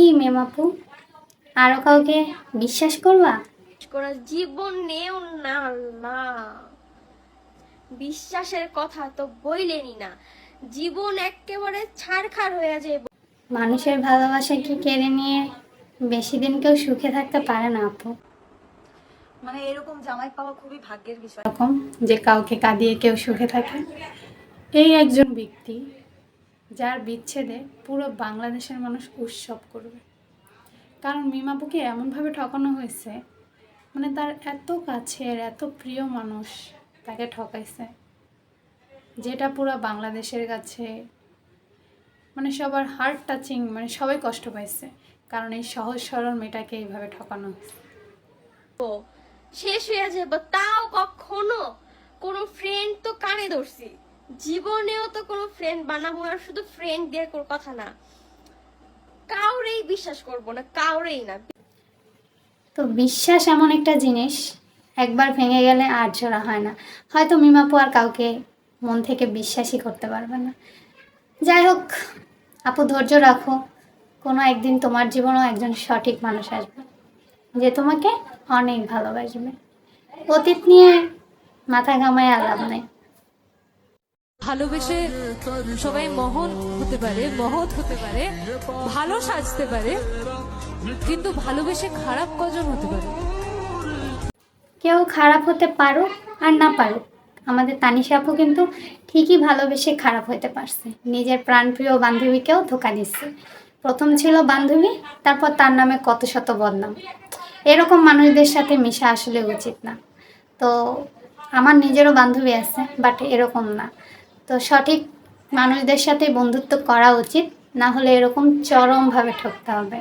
কি মেমাপু আরও কাউকে বিশ্বাস করবা? করা জীবন নেও না না বিশ্বাসের কথা তো বইলেনি না। জীবন একেবারে ছাড়খাড় হয়ে যায় মানুষের ভালোবাসা কি কেড়ে নিয়ে বেশি দিন কেউ সুখে থাকতে পারে না আপু? মানে এরকম জামাই পাওয়া খুবই ভাগ্যের বিষয়। এরকম যে কাউকে কাঁদিয়ে কেউ সুখে থাকে? এই একজন ব্যক্তি যার বিচ্ছেদে পুরো বাংলাদেশের মানুষ উৎসব করবে। কারণ মিমাপুকে এমনভাবে ঠকানো হয়েছে মানে তার এত কাছের, এত প্রিয় মানুষ তাকে ঠকাইছে, যেটা পুরো বাংলাদেশের কাছে মানে সবার হার্ট টাচিং মানে সবাই কষ্ট পাইছে, কারণ এই সহজ সরল মেয়েটাকে এইভাবে ঠকানো হয়েছে। শেষ হয়ে যাব, তাও কখনো কোনো ফ্রেন্ড তো কানে ধরছি। জীবনেও তো কোনো ফ্রেন্ড বানাবো আর শুধু ফ্রেন্ড দিয়ে কোনো কথা না। কাউরেই বিশ্বাস করব না, কাউরেই না। তো বিশ্বাস এমন একটা জিনিস, একবার ভেঙে গেলে আর জোড়া হয় না। হয়তো মিমাপু আর কাউকে মন থেকে বিশ্বাসই করতে পারবে না। যাই হোক, আপু ধৈর্য রাখো, কোনো একদিন তোমার জীবনেও একজন সঠিক মানুষ আসবে, যে তোমাকে অনেক ভালোবাসবে। অতীত নিয়ে মাথা ঘামায় আলাপ নেই। ভালোবেসে সবাই মহৎ হতে পারে, মহৎ হতে পারে, ভালো সাজতে পারে, কিন্তু ভালোবেসে খারাপ কজন হতে পারে? কেউ খারাপ হতে পারুক আর না পারুক। আমাদের তানিশা আপু কিন্তু ঠিকই ভালোবেসে খারাপ হতে পারছে। নিজের প্রাণপ্রিয় বান্ধবীকেও ধোকা দিচ্ছে। প্রথম ছিল বান্ধবী, তারপর তার নামে কত শত বদনাম। এরকম মানুষদের সাথে মেশা আসলে উচিত না। তো আমার নিজেরও বান্ধবী আছে বাট এরকম না। তো সঠিক মানুষদের সাথে বন্ধুত্ব করা উচিত না হলে এরকম চরমভাবে ঠকতে হবে।